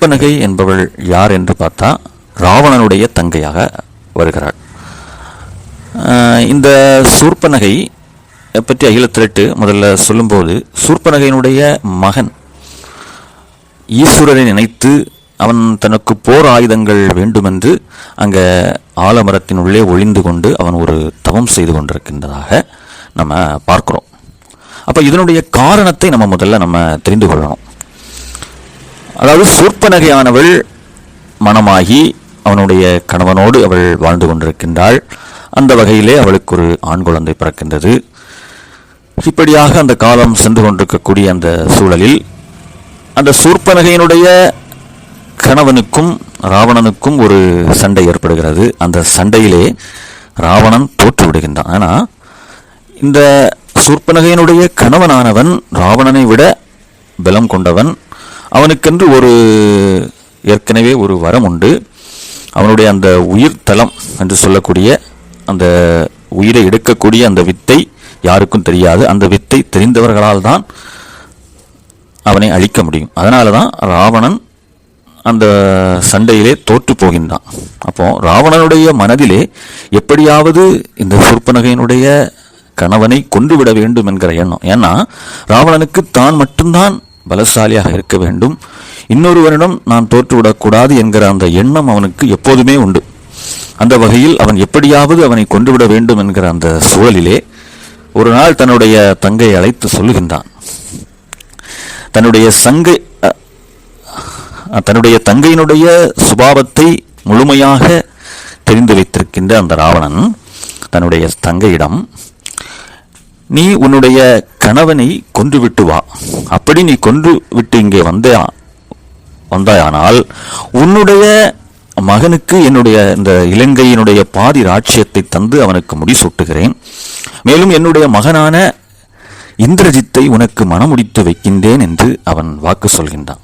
சூர்பனகை என்பவள் யார் என்று பார்த்தா ராவணனுடைய தங்கையாக வருகிறாள். இந்த சூர்பனகை பற்றி அகில திரட்டு முதல்ல சொல்லும்போது சூர்பனகையினுடைய மகன் ஈஸ்வரனை நினைத்து அவன் தனக்கு போர் ஆயுதங்கள் வேண்டுமென்று அங்கே ஆலமரத்தின் உள்ளே ஒளிந்து கொண்டு அவன் ஒரு தவம் செய்து கொண்டிருக்கின்றதாக நம்ம பார்க்கிறோம். அப்போ இதனுடைய காரணத்தை நம்ம முதல்ல நம்ம தெரிந்து கொள்ளணும். அதாவது சூர்பனகையானவள் மனமாகி அவனுடைய கணவனோடு அவள் வாழ்ந்து கொண்டிருக்கின்றாள். அந்த வகையிலே அவளுக்கு ஒரு ஆண் குழந்தை பிறக்கின்றது. இப்படியாக அந்த காலம் சென்று கொண்டிருக்கக்கூடிய அந்த சூழலில் அந்த சூர்பனகையினுடைய கணவனுக்கும் ராவணனுக்கும் ஒரு சண்டை ஏற்படுகிறது. அந்த சண்டையிலே ராவணன் தோற்று விடுகின்றான். ஆனால் இந்த சூர்பனகையினுடைய கணவனானவன் ராவணனை விட பலம் கொண்டவன் அவனுக்கென்று ஒரு ஏற்கனவே ஒரு வரம் உண்டு. அவனுடைய அந்த உயிர் தலம் என்று சொல்லக்கூடிய அந்த உயிரை எடுக்கக்கூடிய அந்த வித்தை யாருக்கும் தெரியாது. அந்த வித்தை தெரிந்தவர்களால் தான் அவனை அழிக்க முடியும். அதனால தான் ராவணன் அந்த சண்டையிலே தோற்று போகின்றான். அப்போ ராவணனுடைய மனதிலே எப்படியாவது இந்த சூர்பனகையினுடைய கணவனை கொன்றுவிட வேண்டும் என்கிற எண்ணம். ஏன்னா ராவணனுக்கு தான் மட்டும்தான் பலசாலியாக இருக்க வேண்டும். இன்னொருவரிடம் நான் தோற்றுவிடக்கூடாது என்கிற அந்த எண்ணம் அவனுக்கு எப்போதுமே உண்டு. அந்த வகையில் அவன் எப்படியாவது அவனை கொண்டுவிட வேண்டும் என்கிற அந்த சூழலிலே ஒரு நாள் தன்னுடைய தங்கையை அழைத்து சொல்லுகின்றான். தன்னுடைய சங்கை தன்னுடைய தங்கையினுடைய சுபாவத்தை முழுமையாக தெரிந்து வைத்திருக்கின்ற அந்த ராவணன் தன்னுடைய தங்கையிடம் நீ உன்னுடைய கணவனை கொன்றுவிட்டு வா. அப்படி நீ கொன்று விட்டு இங்கே வந்தா வந்தாயானால் உன்னுடைய மகனுக்கு என்னுடைய இந்த இலங்கையினுடைய பாதி ராட்சியத்தை தந்து அவனுக்கு முடிசூட்டுகிறேன். மேலும் என்னுடைய மகனான இந்திரஜித்தை உனக்கு மனமுடித்து வைக்கின்றேன் என்று அவன் வாக்கு சொல்கின்றான்.